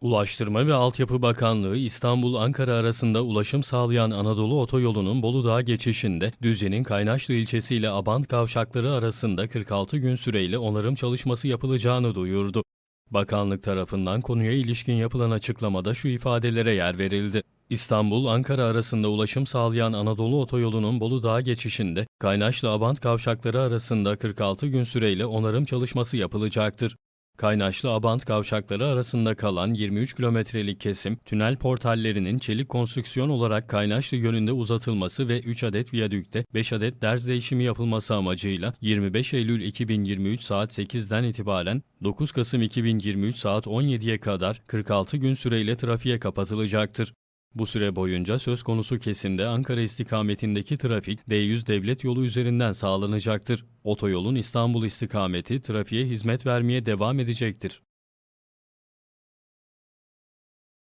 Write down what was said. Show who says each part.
Speaker 1: Ulaştırma ve Altyapı Bakanlığı İstanbul-Ankara arasında ulaşım sağlayan Anadolu Otoyolu'nun Bolu Dağı geçişinde Düzce'nin Kaynaşlı ilçesi ile Abant kavşakları arasında 46 gün süreyle onarım çalışması yapılacağını duyurdu. Bakanlık tarafından konuya ilişkin yapılan açıklamada şu ifadelere yer verildi. İstanbul-Ankara arasında ulaşım sağlayan Anadolu Otoyolu'nun Bolu Dağı geçişinde Kaynaşlı Abant kavşakları arasında 46 gün süreyle onarım çalışması yapılacaktır. Kaynaşlı Abant kavşakları arasında kalan 23 kilometrelik kesim, tünel portallerinin çelik konstrüksiyon olarak Kaynaşlı yönünde uzatılması ve 3 adet viyadükte 5 adet derz değişimi yapılması amacıyla 25 Eylül 2023 saat 8'den itibaren 9 Kasım 2023 saat 17'ye kadar 46 gün süreyle trafiğe kapatılacaktır. Bu süre boyunca söz konusu kesimde Ankara istikametindeki trafik D100 devlet yolu üzerinden sağlanacaktır. Otoyolun İstanbul istikameti trafiğe hizmet vermeye devam edecektir.